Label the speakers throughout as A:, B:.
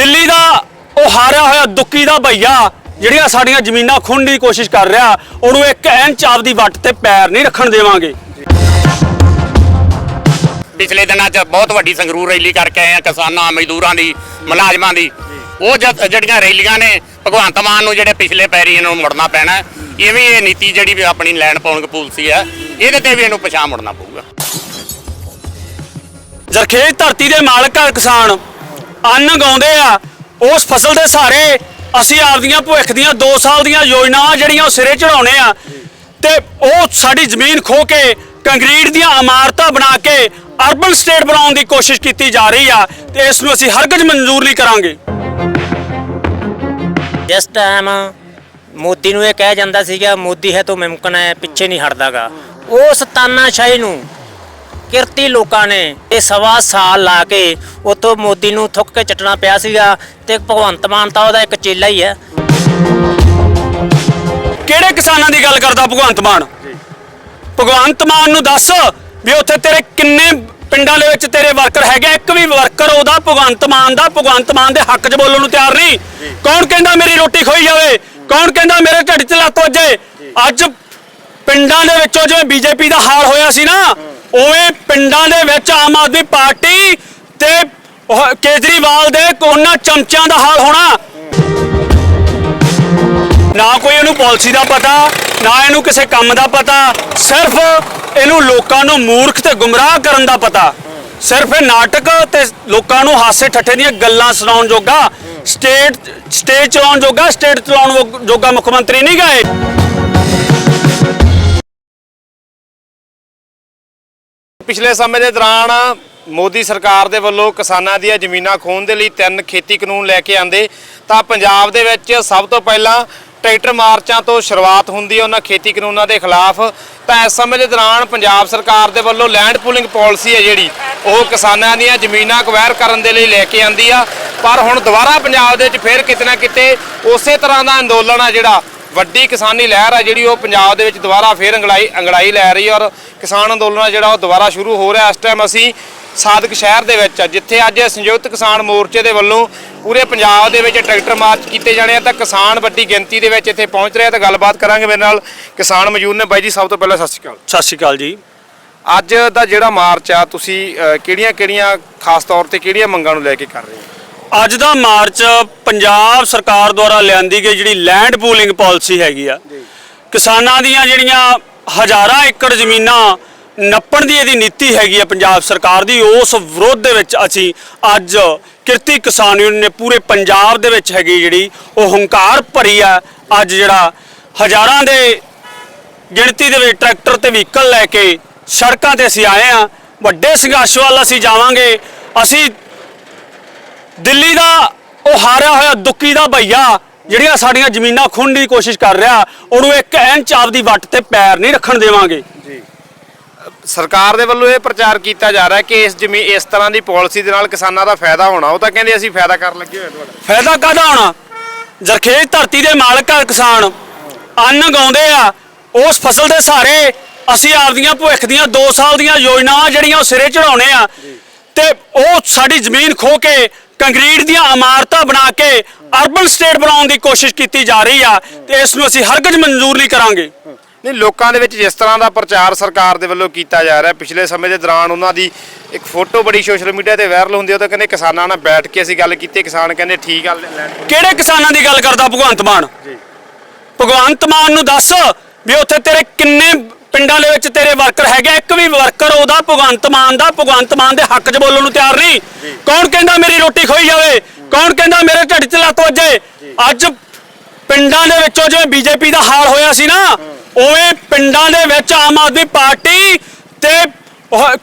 A: ਦਿੱਲੀ ਦਾ ਉਹ ਹਾਰਿਆ ਹੋਇਆ ਦੁੱਕੀ ਦਾ ਭਈਆ ਜਿਹੜੀਆਂ ਸਾਡੀਆਂ ਜ਼ਮੀਨਾਂ ਖੁੰਨ ਦੀ ਕੋਸ਼ਿਸ਼ ਕਰ ਰਿਹਾ ਉਹਨੂੰ ਇੱਕ ਇੰਚ ਆਪਦੀ ਵੱਟ ਤੇ ਪੈਰ ਨਹੀਂ ਰੱਖਣ ਦੇਵਾਂਗੇ।
B: ਪਿਛਲੇ ਦਿਨਾਂ 'ਚ ਬਹੁਤ ਵੱਡੀ ਸੰਗਰੂਰ ਰੈਲੀ ਕਰਕੇ ਆਏ ਆ ਕਿਸਾਨਾਂ ਮਜ਼ਦੂਰਾਂ ਦੀ ਮੁਲਾਜ਼ਮਾਂ ਦੀ। ਉਹ ਜਿਹੜੀਆਂ ਰੈਲੀਆਂ ਨੇ ਭਗਵੰਤ ਮਾਨ ਨੂੰ ਜਿਹੜੇ ਪਿਛਲੇ ਪੈਰੀ ਇਹਨਾਂ ਨੂੰ ਮੁੜਨਾ ਪੈਣਾ ਹੈ। ਇਵੇਂ ਇਹ ਨੀਤੀ ਜਿਹੜੀ ਵੀ ਆਪਣੀ ਲੈਂਡ ਪਾਉਣ ਪਾਲਿਸੀ ਹੈ ਇਹਦੇ ਤੇ ਵੀ ਇਹਨੂੰ ਪਛਾਣ ਮੁੜਨਾ ਪਊਗਾ।
A: ਜ਼ਰਖੇਜ਼ ਧਰਤੀ ਦੇ ਮਾਲਕ ਆ ਕਿਸਾਨ। ਅੰਨ ਗਾਉਂਦੇ ਆ, ਉਸ ਫਸਲ ਦੇ ਸਹਾਰੇ ਅਸੀਂ ਆਪਦੀਆਂ ਭਵਿੱਖ ਦੀਆਂ 2 ਸਾਲ ਦੀਆਂ ਯੋਜਨਾਵਾਂ ਜਿਹੜੀਆਂ ਉਹ ਸਿਰੇ ਚੜਾਉਣੇ ਆ। ਤੇ ਉਹ ਸਾਡੀ ਜ਼ਮੀਨ ਖੋ ਕੇ, ਕੰਕਰੀਟ ਦੀਆਂ ਇਮਾਰਤਾਂ ਬਣਾ ਕੇ ਅਰਬਨ ਸਟੇਟ ਬਣਾਉਣ ਦੀ ਕੋਸ਼ਿਸ਼ ਕੀਤੀ ਜਾ ਰਹੀ ਆ ਤੇ ਇਸ ਨੂੰ ਅਸੀਂ ਹਰਗਜ਼ ਮਨਜ਼ੂਰ ਨਹੀਂ ਕਰਾਂਗੇ।
C: ਜਿਸ ਟਾਈਮ ਮੋਦੀ ਨੂੰ ਇਹ ਕਹਿ ਜਾਂਦਾ ਸੀਗਾ, ਮੋਦੀ ਹੈ ਤਾਂ ਮੁਮਕਨ ਹੈ, ਪਿੱਛੇ ਨਹੀਂ ਹਟਦਾਗਾ। ਉਸ ਤਾਨਾਸ਼ਾਹੀ ਨੂੰ ਕਿਰਤੀ ਲੋਕਾਂ ਨੇ ਇਹ ਸਵਾ ਸਾਲ ਲਾ ਕੇ ਉਤੋਂ ਮੋਦੀ ਨੂੰ ਥੁੱਕ ਕੇ ਚੱਟਣਾ ਪਿਆ ਸੀਗਾ ਤੇ ਭਗਵੰਤ ਮਾਨ ਤਾਂ ਉਹਦਾ ਇੱਕ ਚੇਲਾ ਹੀ ਹੈ।
A: ਕਿਹੜੇ ਕਿਸਾਨਾਂ ਦੀ ਗੱਲ ਕਰਦਾ ਭਗਵੰਤ ਮਾਨ? ਭਗਵੰਤ ਮਾਨ ਨੂੰ ਦੱਸ ਵੀ ਉੱਥੇ ਤੇਰੇ ਕਿੰਨੇ ਪਿੰਡਾਂ ਦੇ ਵਿੱਚ ਤੇਰੇ ਵਰਕਰ ਹੈਗੇ ਇੱਕ ਵੀ ਵਰਕਰ ਉਹਦਾ ਭਗਵੰਤ ਮਾਨ ਦਾ ਭਗਵੰਤ ਮਾਨ ਦੇ ਹੱਕ 'ਚ ਬੋਲਣ ਨੂੰ ਤਿਆਰ ਨਹੀਂ। ਕੌਣ ਕਹਿੰਦਾ ਮੇਰੀ ਰੋਟੀ ਖੋਈ ਜਾਵੇ? ਕੌਣ ਕਹਿੰਦਾ ਮੇਰੇ ਢਿੱਡ 'ਚ ਲੱਤ ਵੱਜੇ? ਅੱਜ ਪਿੰਡਾਂ ਦੇ ਵਿੱਚੋਂ ਜਿਵੇਂ ਬੀਜੇਪੀ ਦਾ ਹਾਲ ਹੋਇਆ ਸੀ ਨਾ ਉਵੇਂ ਪਿੰਡਾਂ ਦੇ ਵਿੱਚ ਆਮ ਆਦਮੀ ਪਾਰਟੀ ਤੇ ਕੇਜਰੀਵਾਲ ਦੇ ਉਹਨਾਂ ਚਮਚਿਆਂ ਦਾ ਹਾਲ ਹੋਣਾ। ਨਾ ਕੋਈ ਇਹਨੂੰ ਪਾਲਿਸੀ ਦਾ ਪਤਾ, ਨਾ ਇਹਨੂੰ ਕਿਸੇ ਕੰਮ ਦਾ ਪਤਾ, ਸਿਰਫ ਇਹਨੂੰ ਲੋਕਾਂ ਨੂੰ ਮੂਰਖ ਤੇ ਗੁੰਮਰਾਹ ਕਰਨ ਦਾ ਪਤਾ। ਸਿਰਫ ਇਹ ਨਾਟਕ ਤੇ ਲੋਕਾਂ ਨੂੰ ਹਾਸੇ ਠੱਠੇ ਦੀਆਂ ਗੱਲਾਂ ਸੁਣਾਉਣ ਜੋਗਾ, ਸਟੇਟ, ਸਟੇਜ ਚਲਾਉਣ ਜੋਗਾ, ਸਟੇਟ ਚਲਾਉਣ ਜੋਗਾ ਮੁੱਖ ਮੰਤਰੀ ਨਹੀਂ ਗਏ।
D: ਪਿਛਲੇ ਸਮੇਂ ਦੇ ਦੌਰਾਨ ਮੋਦੀ ਸਰਕਾਰ ਦੇ ਵੱਲੋਂ ਕਿਸਾਨਾਂ ਦੀਆਂ ਜ਼ਮੀਨਾਂ ਖੋਹਣ ਦੇ ਲਈ ਤਿੰਨ ਖੇਤੀ ਕਾਨੂੰਨ ਲੈ ਕੇ ਆਂਦੇ। ਤਾਂ ਪੰਜਾਬ ਦੇ ਵਿੱਚ ਸਭ ਤੋਂ ਪਹਿਲਾਂ ਟਰੈਕਟਰ ਮਾਰਚਾਂ ਤੋਂ ਸ਼ੁਰੂਆਤ ਹੁੰਦੀ ਹੈ ਉਹਨਾਂ ਖੇਤੀ ਕਾਨੂੰਨਾਂ ਦੇ ਖਿਲਾਫ। ਤਾਂ ਇਸ ਸਮੇਂ ਦੇ ਦੌਰਾਨ ਪੰਜਾਬ ਸਰਕਾਰ ਦੇ ਵੱਲੋਂ ਲੈਂਡ ਪੂਲਿੰਗ ਪਾਲਿਸੀ ਹੈ ਜਿਹੜੀ, ਉਹ ਕਿਸਾਨਾਂ ਦੀਆਂ ਜ਼ਮੀਨਾਂ ਅਕਵਾਇਰ ਕਰਨ ਦੇ ਲਈ ਲੈ ਕੇ ਆਂਦੀ ਆ। ਪਰ ਹੁਣ ਦੁਬਾਰਾ ਪੰਜਾਬ ਦੇ ਵਿੱਚ ਫਿਰ ਕਿਤੇ ਨਾ ਕਿਤੇ ਉਸੇ ਤਰ੍ਹਾਂ ਦਾ ਅੰਦੋਲਨ ਆ ਜਿਹੜਾ ਵੱਡੀ ਕਿਸਾਨੀ ਲਹਿਰ ਆ ਜਿਹੜੀ ਉਹ ਪੰਜਾਬ ਦੇ ਵਿੱਚ ਦੁਬਾਰਾ ਫੇਰ ਅੰਗੜਾਈ ਅੰਗੜਾਈ ਲੈ ਰਹੀ ਹੈ ਔਰ ਕਿਸਾਨ ਅੰਦੋਲਨ ਜਿਹੜਾ ਉਹ ਦੁਬਾਰਾ ਸ਼ੁਰੂ ਹੋ ਰਿਹਾ। ਇਸ ਟਾਈਮ ਅਸੀਂ ਸਾਦਕ ਸ਼ਹਿਰ ਦੇ ਵਿੱਚ ਆ, ਜਿੱਥੇ ਅੱਜ ਸੰਯੁਕਤ ਕਿਸਾਨ ਮੋਰਚੇ ਦੇ ਵੱਲੋਂ ਪੂਰੇ ਪੰਜਾਬ ਦੇ ਵਿੱਚ ਟਰੈਕਟਰ ਮਾਰਚ ਕੀਤੇ ਜਾਣੇ ਆ ਤਾਂ ਕਿਸਾਨ ਵੱਡੀ ਗਿਣਤੀ ਦੇ ਵਿੱਚ ਇੱਥੇ ਪਹੁੰਚ ਰਹੇ ਆ। ਤਾਂ ਗੱਲਬਾਤ ਕਰਾਂਗੇ ਮੇਰੇ ਨਾਲ ਕਿਸਾਨ ਮੌਜੂਦ ਨੇ। ਬਾਈ ਜੀ ਸਭ ਤੋਂ ਪਹਿਲਾਂ ਸਤਿ ਸ਼੍ਰੀ ਅਕਾਲ।
A: ਸਤਿ ਸ਼੍ਰੀ ਅਕਾਲ ਜੀ।
D: ਅੱਜ ਦਾ ਜਿਹੜਾ ਮਾਰਚ ਆ ਤੁਸੀਂ ਕਿਹੜੀਆਂ-ਕਿਹੜੀਆਂ ਖਾਸ ਤੌਰ ਤੇ ਕਿਹੜੀਆਂ ਮੰਗਾਂ ਨੂੰ ਲੈ ਕੇ ਕਰ ਰਹੇ ਹੋ?
A: ਅੱਜ ਦਾ ਮਾਰਚ ਪੰਜਾਬ ਸਰਕਾਰ ਦੁਆਰਾ ਲਿਆਂਦੀ ਗਈ ਜਿਹੜੀ ਲੈਂਡ ਪੂਲਿੰਗ ਪਾਲਿਸੀ ਹੈਗੀ ਆ ਕਿਸਾਨਾਂ ਦੀਆਂ ਜਿਹੜੀਆਂ ਹਜ਼ਾਰਾਂ ਏਕੜ ਜ਼ਮੀਨਾਂ ਨੱਪਣ ਦੀ ਇਹਦੀ ਨੀਤੀ ਹੈਗੀ ਆ ਪੰਜਾਬ ਸਰਕਾਰ ਦੀ ਉਸ ਵਿਰੋਧ ਦੇ ਵਿੱਚ ਅਸੀਂ ਅੱਜ ਕਿਰਤੀ ਕਿਸਾਨ ਯੂਨੀਅਨ ਨੇ ਪੂਰੇ ਪੰਜਾਬ ਦੇ ਵਿੱਚ ਹੈਗੀ ਜਿਹੜੀ ਉਹ ਹੰਕਾਰ ਭਰੀ ਆ। ਅੱਜ ਜਿਹੜਾ ਹਜ਼ਾਰਾਂ ਦੇ ਗਿਣਤੀ ਦੇ ਵਿੱਚ ਟਰੈਕਟਰ ਤੇ ਵਹੀਕਲ ਲੈ ਕੇ ਸੜਕਾਂ ਤੇ ਅਸੀਂ ਆਏ ਆ ਵੱਡੇ ਸੰਘਰਸ਼ ਵੱਲ ਅਸੀਂ ਜਾਵਾਂਗੇ ਅਸੀਂ ਦਿੱਲੀ ਦਾ ਉਹ ਹਾਰਿਆ ਹੋਇਆ ਦੁੱਕੀ ਦਾ ਭਈਆ ਜਿਹੜੀਆਂ ਸਾਡੀਆਂ ਜ਼ਮੀਨਾਂ ਖੁੰਨ ਦੀ ਕੋਸ਼ਿਸ਼ ਕਰ ਰਿਹਾ ਉਹਨੂੰ ਇੱਕ ਇੰਚ ਆਪਦੀ ਵੱਟ ਤੇ ਪੈਰ ਨਹੀਂ ਰੱਖਣ ਦੇਵਾਂਗੇ।
D: ਸਰਕਾਰ ਦੇ ਵੱਲੋਂ ਇਹ ਪ੍ਰਚਾਰ ਕੀਤਾ ਜਾ ਰਿਹਾ ਕਿ ਇਸ ਜ਼ਮੀਨ ਇਸ ਤਰ੍ਹਾਂ ਦੀ ਪਾਲਿਸੀ ਦੇ ਨਾਲ ਕਿਸਾਨਾਂ ਦਾ ਫਾਇਦਾ ਹੋਣਾ ਉਹ ਤਾਂ ਕਹਿੰਦੇ ਅਸੀਂ ਫਾਇਦਾ ਕਰਨ ਲੱਗੇ ਹੋਏ ਤੁਹਾਡਾ।
A: ਫਾਇਦਾ ਕਾਹਦਾ ਹੋਣਾ? ਜ਼ਰਖੇਜ਼ ਧਰਤੀ ਦੇ ਮਾਲਕ ਆ ਕਿਸਾਨ। ਅੰਨ ਗਾਉਂਦੇ ਆ। ਉਸ ਫਸਲ ਦੇ ਸਹਾਰੇ ਅਸੀਂ ਆਪਦੀਆਂ ਭਵਿੱਖ ਦੀਆਂ 2 ਸਾਲ ਦੀਆਂ ਯੋਜਨਾਵਾਂ ਜਿਹੜੀਆਂ ਉਹ ਸਿਰੇ ਚੜਾਉਣੇ ਆ। ਤੇ ਉਹ ਸਾਡੀ ਜ਼ਮੀਨ ਖੋ ਕੇ ਕੰਕਰੀਟ ਦੀਆਂ ਇਮਾਰਤਾਂ ਬਣਾ ਕੇ ਅਰਬਨ ਸਟੇਟ ਬਣਾਉਣ ਦੀ ਕੋਸ਼ਿਸ਼ ਕੀਤੀ ਜਾ ਰਹੀ ਆ ਤੇ ਇਸ ਨੂੰ ਅਸੀਂ ਹਰਗਜ਼ ਮਨਜ਼ੂਰ ਨਹੀਂ ਕਰਾਂਗੇ।
D: ਨਹੀਂ ਲੋਕਾਂ ਦੇ ਵਿੱਚ ਜਿਸ ਤਰ੍ਹਾਂ ਦਾ ਪ੍ਰਚਾਰ ਸਰਕਾਰ ਦੇ ਵੱਲੋਂ ਕੀਤਾ ਜਾ ਰਿਹਾ ਪਿਛਲੇ ਸਮੇਂ ਦੇ ਦੌਰਾਨ ਉਹਨਾਂ ਦੀ ਇੱਕ ਫੋਟੋ ਬੜੀ ਸੋਸ਼ਲ ਮੀਡੀਆ ਤੇ ਵਾਇਰਲ ਹੁੰਦੀ ਉਹ ਤਾਂ ਕਹਿੰਦੇ ਕਿਸਾਨਾਂ ਨਾਲ ਬੈਠ ਕੇ ਅਸੀਂ ਗੱਲ ਕੀਤੀ ਕਿਸਾਨ ਕਹਿੰਦੇ ਠੀਕ ਆ
A: ਕਿਹੜੇ ਕਿਸਾਨਾਂ ਦੀ ਗੱਲ ਕਰਦਾ ਭਗਵੰਤ ਮਾਨ? ਭਗਵੰਤ ਮਾਨ ਨੂੰ ਦੱਸ ਵੀ ਉੱਥੇ ਤੇਰੇ ਕਿੰਨੇ ਪਿੰਡਾਂ ਦੇ ਵਿੱਚ ਤੇਰੇ ਵਰਕਰ ਹੈਗੇ ਇੱਕ ਵੀ ਵਰਕਰ ਉਹਦਾ ਭਗਵੰਤ ਮਾਨ ਦਾ ਭਗਵੰਤ ਮਾਨ ਦੇ ਹੱਕ 'ਚ ਬੋਲਣ ਨੂੰ ਤਿਆਰ ਨਹੀਂ। ਕੌਣ ਕਹਿੰਦਾ ਮੇਰੀ ਰੋਟੀ ਖੋਈ ਜਾਵੇ? ਕੌਣ ਕਹਿੰਦਾ ਮੇਰੇ ਢਿੱਡ 'ਚ ਲੱਤ ਵੱਜੇ? ਅੱਜ ਪਿੰਡਾਂ ਦੇ ਵਿੱਚੋਂ ਜਿਵੇਂ ਬੀਜੇਪੀ ਦਾ ਹਾਲ ਹੋਇਆ ਸੀ ਨਾ ਉਵੇਂ ਪਿੰਡਾਂ ਦੇ ਵਿੱਚ ਆਮ ਆਦਮੀ ਪਾਰਟੀ ਤੇ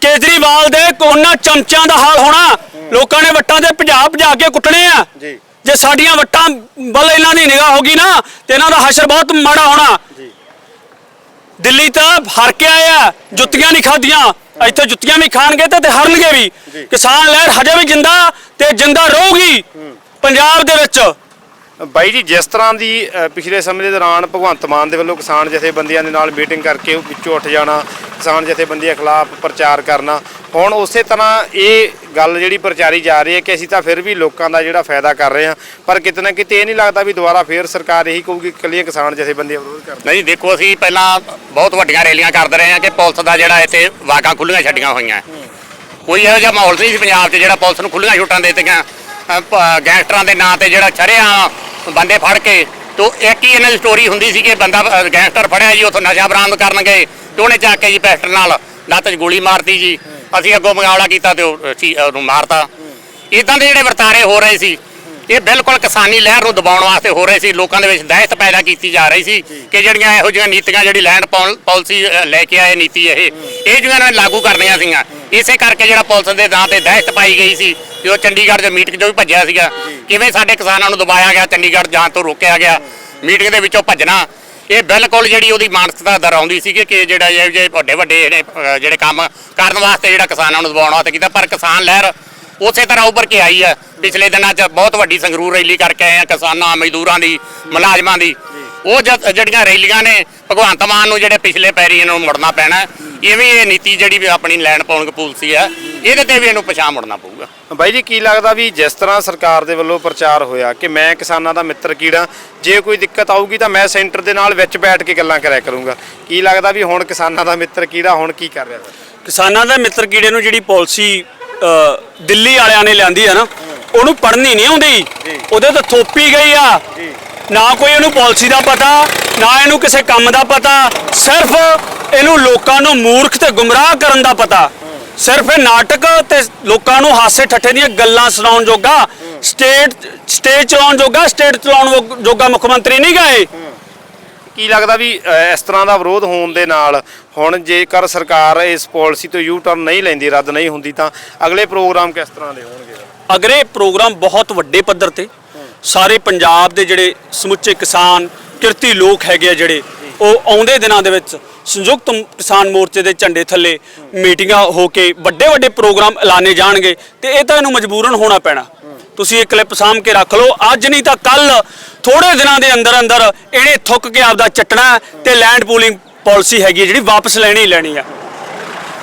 A: ਕੇਜਰੀਵਾਲ ਦੇ ਉਹਨਾਂ ਚਮਚਿਆਂ ਦਾ ਹਾਲ ਹੋਣਾ। ਲੋਕਾਂ ਨੇ ਵੱਟਾਂ ਤੇ ਭਜਾ ਭਜਾ ਕੇ ਕੁੱਟਣੇ ਆ।
D: ਜੀ।
A: ਜੇ ਸਾਡੀਆਂ ਵੱਟਾਂ ਵੱਲ ਇਹਨਾਂ ਦੀ ਨਿਗਾਹ ਹੋਗੀ ਨਾ ਤੇ ਇਹਨਾਂ ਦਾ ਹਸ਼ਰ ਬਹੁਤ ਮਾੜਾ ਹੋਣਾ। ਦਿੱਲੀ ਤਾਂ ਹਾਰ ਕੇ ਆਏ ਆ ਜੁੱਤੀਆਂ ਨਹੀਂ ਖਾਧੀਆਂ। ਇੱਥੇ ਜੁੱਤੀਆਂ ਵੀ ਖਾਣਗੇ ਤੇ ਤੇ ਹਾਰਨਗੇ ਵੀ। ਕਿਸਾਨ ਲਹਿਰ ਹਜੇ ਵੀ ਜਿੰਦਾ ਤੇ ਜਿੰਦਾ ਰਹੂਗੀ ਪੰਜਾਬ ਦੇ ਵਿੱਚ।
D: ਬਾਈ ਜੀ, ਜਿਸ ਤਰ੍ਹਾਂ ਦੀ ਪਿਛਲੇ ਸਮੇਂ ਦੇ ਦੌਰਾਨ ਭਗਵੰਤ ਮਾਨ ਦੇ ਵੱਲੋਂ ਕਿਸਾਨ ਜਥੇਬੰਦੀਆਂ ਦੇ ਨਾਲ ਮੀਟਿੰਗ ਕਰਕੇ ਵਿੱਚੋਂ ਉੱਠ ਜਾਣਾ, ਕਿਸਾਨ ਜਥੇਬੰਦੀਆਂ ਖਿਲਾਫ ਪ੍ਰਚਾਰ ਕਰਨਾ, ਹੁਣ ਉਸੇ ਤਰ੍ਹਾਂ ਇਹ ਗੱਲ ਜਿਹੜੀ ਪ੍ਰਚਾਰੀ ਜਾ ਰਹੀ ਹੈ ਕਿ ਅਸੀਂ ਤਾਂ ਫਿਰ ਵੀ ਲੋਕਾਂ ਦਾ ਜਿਹੜਾ ਫਾਇਦਾ ਕਰ ਰਹੇ ਹਾਂ, ਪਰ ਕਿਤੇ ਨਾ ਕਿਤੇ ਇਹ ਨਹੀਂ ਲੱਗਦਾ ਵੀ ਦੁਬਾਰਾ ਫੇਰ ਸਰਕਾਰ ਇਹੀ ਕਹੂਗੀ ਕਿ ਕਿਸਾਨ ਜਥੇਬੰਦੀਆਂ ਵਿਰੋਧ ਕਰ
B: ਨਹੀਂ ਦੇਖੋ ਅਸੀਂ ਪਹਿਲਾਂ ਬਹੁਤ ਵੱਡੀਆਂ ਰੈਲੀਆਂ ਕਰਦੇ ਰਹੇ ਹਾਂ ਕਿ ਪੁਲਿਸ ਦਾ ਜਿਹੜਾ ਇੱਥੇ ਵਾਕਾਂ ਖੁੱਲੀਆਂ ਛੱਡੀਆਂ ਹੋਈਆਂ। ਕੋਈ ਇਹੋ ਜਿਹਾ ਮਾਹੌਲ ਨਹੀਂ ਸੀ ਪੰਜਾਬ 'ਚ ਜਿਹੜਾ ਪੁਲਿਸ ਨੂੰ ਖੁੱਲੀਆਂ ਛੁੱਟਾਂ ਦੇ ਦਿੱਤੀਆਂ ਗੈਂਗਸਟਰਾਂ ਦੇ ਨਾਂ ਤੇ ਜਿਹੜਾ ਛਰਿਆ ਬੰਦੇ ਫੜ ਕੇ, ਤੋ ਇੱਕ ਹੀ ਇਹਨਾਂ ਦੀ ਸਟੋਰੀ ਹੁੰਦੀ ਸੀ ਕਿ ਬੰਦਾ ਗੈਂਗਸਟਰ ਫੜਿਆ ਜੀ, ਉੱਥੋਂ ਨਸ਼ਾ ਬਰਾਮਦ ਕਰਨ ਗਏ, ਤੇ ਉਹਨੇ ਚੱਕ ਕੇ ਜੀ ਪੈਸਟਰ ਨਾਲ ਲੱਤ 'ਚ ਗੋਲੀ ਮਾਰਤੀ ਜੀ। ਅਸੀਂ ਅੱਗੋਂ ਮੁਕਾਬਲਾ ਕੀਤਾ ਤੇ ਉਹਨੂੰ ਮਾਰਤਾ। ਇਦਾਂ ਦੇ ਜਿਹੜੇ ਵਰਤਾਰੇ ਹੋ ਰਹੇ ਸੀ, ਇਹ ਬਿਲਕੁਲ ਕਿਸਾਨੀ ਲਹਿਰ ਨੂੰ ਦਬਾਉਣ ਵਾਸਤੇ ਹੋ ਰਹੇ ਸੀ। ਲੋਕਾਂ ਦੇ ਵਿੱਚ ਦਹਿਸ਼ਤ ਪੈਦਾ ਕੀਤੀ ਜਾ ਰਹੀ ਸੀ ਕਿ ਜਿਹੜੀਆਂ ਇਹੋ ਜਿਹੀਆਂ ਨੀਤੀਆਂ ਜਿਹੜੀ ਲੈਂਡ ਪਾਲਿਸੀ ਲੈ ਕੇ ਆਏ ਨੀਤੀ ਇਹ ਇਹ ਜਿਹੜੀਆਂ ਨੇ ਲਾਗੂ ਕਰਨੀਆਂ ਸੀਗੀਆਂ। ਇਸੇ ਕਰਕੇ ਜਿਹੜਾ ਪੁਲਿਸ ਦੇ ਨਾਂ ਤੇ ਦਹਿਸ਼ਤ ਪਾਈ ਗਈ ਸੀ ਕਿ ਉਹ ਚੰਡੀਗੜ੍ਹ ਦੇ ਮੀਟਿੰਗ 'ਚੋਂ ਵੀ ਭੱਜਿਆ ਸੀਗਾ। ਕਿਵੇਂ ਸਾਡੇ ਕਿਸਾਨਾਂ ਨੂੰ ਦਬਾਇਆ ਗਿਆ, ਚੰਡੀਗੜ੍ਹ ਜਾਣ ਤੋਂ ਰੋਕਿਆ ਗਿਆ, ਮੀਟਿੰਗ ਦੇ ਵਿੱਚੋਂ ਭੱਜਣਾ, ਇਹ ਬਿਲਕੁਲ ਜਿਹੜੀ ਉਹਦੀ ਮਾਨਸਿਕਤਾ ਦਰਾਉਂਦੀ ਸੀ ਕਿ ਜਿਹੜਾ ਇਹ ਜਿਹੇ ਵੱਡੇ ਵੱਡੇ ਜਿਹੜੇ ਕੰਮ ਕਰਨ ਵਾਸਤੇ ਜਿਹੜਾ ਕਿਸਾਨਾਂ ਨੂੰ ਦਬਾਉਣ ਵਾਸਤੇ ਕੀਤਾ, ਪਰ ਕਿਸਾਨ ਲਹਿਰ ਉਸੇ ਤਰ੍ਹਾਂ ਉੱਭਰ ਕੇ ਆਈ ਹੈ। ਪਿਛਲੇ ਦਿਨਾਂ 'ਚ ਬਹੁਤ ਵੱਡੀ ਸੰਗਰੂਰ ਰੈਲੀ ਕਰਕੇ ਆਏ ਆ ਕਿਸਾਨਾਂ, ਮਜ਼ਦੂਰਾਂ ਦੀ, ਮੁਲਾਜ਼ਮਾਂ ਦੀ। ਉਹ ਜਿਹੜੀਆਂ ਰੈਲੀਆਂ ਨੇ ਭਗਵੰਤ ਮਾਨ ਨੂੰ ਜਿਹੜੇ ਪਿਛਲੇ ਪੈਰੀ ਇਹਨਾਂ ਨੂੰ ਮੁੜਨਾ ਪੈਣਾ ਹੈ। ਇਹ ਵੀ ਇਹ ਨੀਤੀ ਜਿਹੜੀ ਵੀ ਆਪਣੀ ਲੈਂਡ ਪਾਉਣ ਪਾਲਿਸੀ ਹੈ ਇਹਦੇ ਤੇ ਵੀ ਇਹਨੂੰ ਪਛਾਣ ਮੁੜਨਾ ਪਊਗਾ।
D: ਬਾਈ ਜੀ ਕੀ ਲੱਗਦਾ ਵੀ ਜਿਸ ਤਰ੍ਹਾਂ ਸਰਕਾਰ ਦੇ ਵੱਲੋਂ ਪ੍ਰਚਾਰ ਹੋਇਆ ਕਿ ਮੈਂ ਕਿਸਾਨਾਂ ਦਾ ਮਿੱਤਰ ਕੀੜਾ ਜੇ ਕੋਈ ਦਿੱਕਤ ਆਊਗੀ ਤਾਂ ਮੈਂ ਸੈਂਟਰ ਦੇ ਨਾਲ ਵਿੱਚ ਬੈਠ ਕੇ ਗੱਲਾਂ ਕਰਿਆ ਕਰੂੰਗਾ। ਕੀ ਲੱਗਦਾ ਵੀ ਹੁਣ ਕਿਸਾਨਾਂ ਦਾ ਮਿੱਤਰ ਕੀੜਾ ਹੁਣ ਕੀ ਕਰ ਰਿਹਾ? ਸਰ
A: ਕਿਸਾਨਾਂ ਦਾ ਮਿੱਤਰ ਕੀੜੇ ਨੂੰ ਜਿਹੜੀ ਪਾਲਿਸੀ ਦਿੱਲੀ ਵਾਲਿਆਂ ਨੇ ਲਿਆਂਦੀ ਆ ਨਾ ਉਹਨੂੰ ਪੜ੍ਹਨੀ ਨਹੀਂ ਆਉਂਦੀ। ਉਹਦੇ ਤੋਂ ਥੋਪੀ ਗਈ ਆ। ਨਾ ਕੋਈ ਇਹਨੂੰ ਪਾਲਿਸੀ ਦਾ ਪਤਾ ਨਾ ਇਹਨੂੰ ਕਿਸੇ ਕੰਮ ਦਾ ਪਤਾ ਸਿਰਫ ਇਹਨੂੰ ਲੋਕਾਂ ਨੂੰ ਮੂਰਖ ਤੇ ਗੁੰਮਰਾਹ ਕਰਨ ਦਾ ਪਤਾ। ਸਿਰਫ ਇਹ ਨਾਟਕ ਤੇ ਲੋਕਾਂ ਨੂੰ ਹਾਸੇ ਠੱਠੇ ਦੀਆਂ ਗੱਲਾਂ ਸੁਣਾਉਣ ਜੋਗਾ ਸਟੇਟ ਸਟੇਜ ਚਲਾਉਣ ਜੋਗਾ ਸਟੇਟ ਚਲਾਉਣ ਜੋਗਾ ਮੁੱਖ ਮੰਤਰੀ ਨਹੀਂ ਗਏ।
D: ਕੀ ਲੱਗਦਾ ਵੀ ਇਸ ਤਰ੍ਹਾਂ ਦਾ ਵਿਰੋਧ ਹੋਣ ਦੇ ਨਾਲ ਹੁਣ ਜੇਕਰ ਸਰਕਾਰ ਇਸ ਪਾਲਿਸੀ ਤੋਂ ਯੂ ਟਰਨ ਨਹੀਂ ਲੈਂਦੀ ਰੱਦ ਨਹੀਂ ਹੁੰਦੀ ਤਾਂ ਅਗਲੇ ਪ੍ਰੋਗਰਾਮ ਕਿਸ ਤਰ੍ਹਾਂ ਦੇ ਹੋਣਗੇ?
A: ਅਗਰੇ ਪ੍ਰੋਗਰਾਮ ਬਹੁਤ ਵੱਡੇ ਪੱਧਰ ਤੇ ਸਾਰੇ ਪੰਜਾਬ ਦੇ ਜਿਹੜੇ ਸਮੁੱਚੇ ਕਿਸਾਨ, ਕਿਰਤੀ ਲੋਕ ਹੈਗੇ ਆ ਜਿਹੜੇ, ਉਹ ਆਉਂਦੇ ਦਿਨਾਂ ਦੇ ਵਿੱਚ ਸੰਯੁਕਤ ਕਿਸਾਨ ਮੋਰਚੇ ਦੇ ਝੰਡੇ ਥੱਲੇ ਮੀਟਿੰਗਾਂ ਹੋ ਕੇ ਵੱਡੇ ਵੱਡੇ ਪ੍ਰੋਗਰਾਮ ਐਲਾਨੇ ਜਾਣਗੇ ਤੇ ਇਹ ਤਾਂ ਇਹਨੂੰ ਮਜਬੂਰਨ ਹੋਣਾ ਪੈਣਾ। ਤੁਸੀਂ ਇਹ ਕਲਿੱਪ ਸਾਂਭ ਕੇ ਰੱਖ ਲਓ। ਅੱਜ ਨਹੀਂ ਤਾਂ ਕੱਲ ਥੋੜੇ ਦਿਨਾਂ ਦੇ ਅੰਦਰ ਅੰਦਰ ਇਹਨੇ ਥੁੱਕ ਕੇ ਆਪਦਾ ਚੱਟਣਾ ਤੇ ਲੈਂਡ ਪੂਲਿੰਗ ਪਾਲਿਸੀ ਹੈਗੀ ਹੈ ਜਿਹੜੀ ਵਾਪਸ ਲੈਣੀ ਹੀ ਲੈਣੀ ਆ।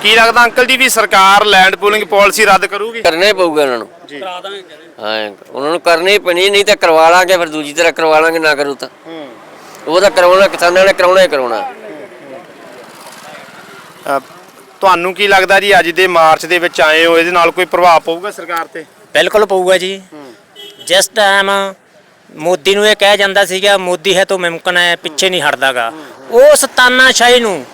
D: ਕੀ ਲੱਗਦਾ ਅੰਕਲ ਜੀ ਵੀ ਸਰਕਾਰ ਲੈਂਡ ਪੂਲਿੰਗ ਪਾਲਿਸੀ ਰੱਦ ਕਰੂਗੀ?
E: ਕਰਨਾ ਹੀ ਪਊਗਾ ਉਹਨਾਂ ਨੂੰ।
D: ਜੀ।
A: ਕਰਾ ਦਾਂਗੇ
E: ਹਾਂ ਉਹਨਾਂ ਨੂੰ ਕਰਨੀ ਹੀ ਪੈਣੀ ਨਹੀਂ ਤਾਂ ਕਰਵਾ ਲਾਂਗੇ ਫਿਰ ਦੂਜੀ ਤਰ੍ਹਾਂ ਕਰਵਾ ਲਾਂਗੇ ਨਾ ਕਰੂ ਤਾਂ। ਉਹ ਤਾਂ ਕਰਾਉਣਾ ਕਿਸਾਨਾਂ ਨੇ ਕਰਾਉਣਾ ਹੀ ਕਰਾਉਣਾ।
D: ਅ, ਤੁਹਾਨੂੰ ਕੀ ਲੱਗਦਾ ਜੀ ਅੱਜ ਦੇ ਮਾਰਚ ਦੇ ਵਿੱਚ ਆਏ ਹੋ ਇਹਦੇ ਨਾਲ ਕੋਈ ਪ੍ਰਭਾਵ ਪਊਗਾ ਸਰਕਾਰ ਤੇ?
C: ਬਿਲਕੁਲ ਪਊਗਾ ਜੀ। ਜਿਸ ਟਾਈਮ ਮੋਦੀ ਨੂੰ ਇਹ ਕਹਿ ਜਾਂਦਾ ਸੀਗਾ ਮੋਦੀ ਹੈ ਤਾਂ ਮੁਮਕਨ ਹੈ ਪਿੱਛੇ ਨਹੀਂ ਹਟਦਾਗਾ। ਉਸ ਤਾਨਾਸ਼ਾਹੀ ਨੂੰ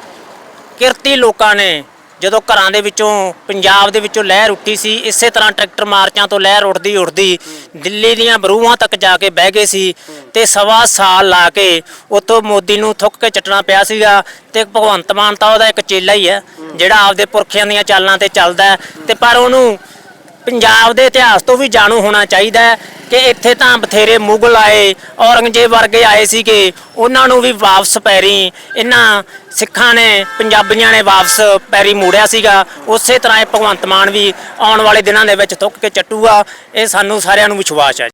C: ਕਿਰਤੀ ਲੋਕਾਂ ਨੇ ਜਦੋਂ ਘਰਾਂ ਦੇ ਵਿੱਚੋਂ, ਪੰਜਾਬ ਦੇ ਵਿੱਚੋਂ ਲਹਿਰ ਉੱਠੀ ਸੀ, ਇਸੇ ਤਰ੍ਹਾਂ ਟਰੈਕਟਰ ਮਾਰਚਾਂ ਤੋਂ ਲਹਿਰ ਉੱਠਦੀ ਉੱਠਦੀ ਦਿੱਲੀ ਦੀਆਂ ਬਰੂਹਾਂ ਤੱਕ ਜਾ ਕੇ ਬਹਿ ਗਏ ਸੀ ਤੇ ਸਵਾ ਸਾਲ ਲਾ ਕੇ ਉੱਥੋਂ ਮੋਦੀ ਨੂੰ ਥੁੱਕ ਕੇ ਚੱਟਣਾ ਪਿਆ ਸੀਗਾ ਤੇ ਭਗਵੰਤ ਮਾਨ ਤਾਂ ਉਹਦਾ ਇੱਕ ਚੇਲਾ ਹੀ ਹੈ, ਜਿਹੜਾ ਆਪਦੇ ਪੁਰਖਿਆਂ ਦੀਆਂ ਚਾਲਾਂ ਤੇ ਚੱਲਦਾ ਹੈ ਤੇ ਪਰ ਉਹਨੂੰ ਪੰਜਾਬ ਦੇ ਇਤਿਹਾਸ ਤੋਂ ਵੀ ਜਾਣੂ ਹੋਣਾ ਚਾਹੀਦਾ ਕਿ ਇੱਥੇ ਤਾਂ ਬਥੇਰੇ ਮੁਗਲ ਆਏ, ਔਰੰਗਜ਼ੇਬ ਵਰਗੇ ਆਏ ਸੀਗੇ। ਉਹਨਾਂ ਨੂੰ ਵੀ ਵਾਪਸ ਪੈਰੀ। ਇਹਨਾਂ ਸਿੱਖਾਂ ਨੇ, ਪੰਜਾਬੀਆਂ ਨੇ ਵਾਪਸ ਪੈਰੀ ਮੋੜਿਆ ਸੀਗਾ। ਉਸੇ ਤਰ੍ਹਾਂ ਇਹ ਭਗਵੰਤ ਮਾਨ ਵੀ ਆਉਣ ਵਾਲੇ ਦਿਨਾਂ ਦੇ ਵਿੱਚ ਥੁੱਕ ਕੇ ਚੱਟੂਗਾ ਇਹ ਸਾਨੂੰ ਸਾਰਿਆਂ ਨੂੰ ਵਿਸ਼ਵਾਸ ਹੈ।